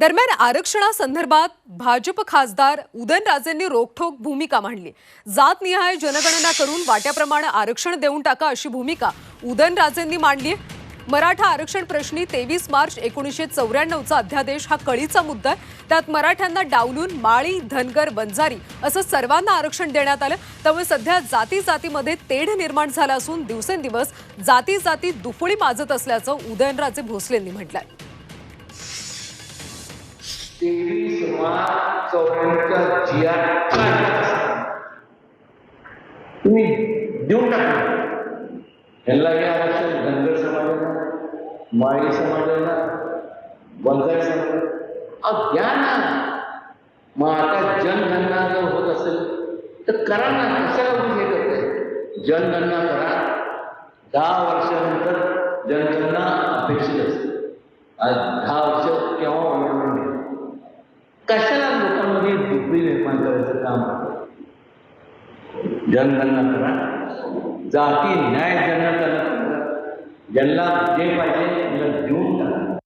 दरम्यान आरक्षणासंदर्भात भाजप खासदार उदयनराजेंनी रोखठोक भूमिका मांडली. जातनिहाय जनगणना करून वाट्याप्रमाणे आरक्षण देऊन टाका अशी भूमिका उदयनराजेंनी मांडली. मराठा आरक्षण प्रश्नी तेवीस मार्च एकोणीसशे चौऱ्याण्णवचा अध्यादेश हा कळीचा मुद्दा आहे. त्यात मराठ्यांना डावलून माळी धनगर बंजारी असं सर्वांना आरक्षण देण्यात आलं. त्यामुळे सध्या जाती जातीमध्ये तेढ निर्माण झाला असून दिवसेंदिवस जाती जाती दुफळी माजत असल्याचं उदयनराजे भोसलेंनी म्हटलं आहे तेवीस मार्च चौऱ्याण्णवचा जी आर तुम्ही देऊन टाका. ह्याला हे आरक्षण धनगर समाजाला माळी समाजाला बंगाली समाजाला. अहो द्या ना. मग आता जनगणना जर होत असेल तर करा ना. कशाला तुम्ही हे करताय? जनगणना करा. दहा वर्षानंतर जनगणना अपेक्षित असते. दहा कशाला लोकांमध्ये दुबळी निर्माण करायचं काम जनगणना करा. जाती न्याय जनगणना करा. ज्यांना जे पाहिजे त्यांना देऊन टाका.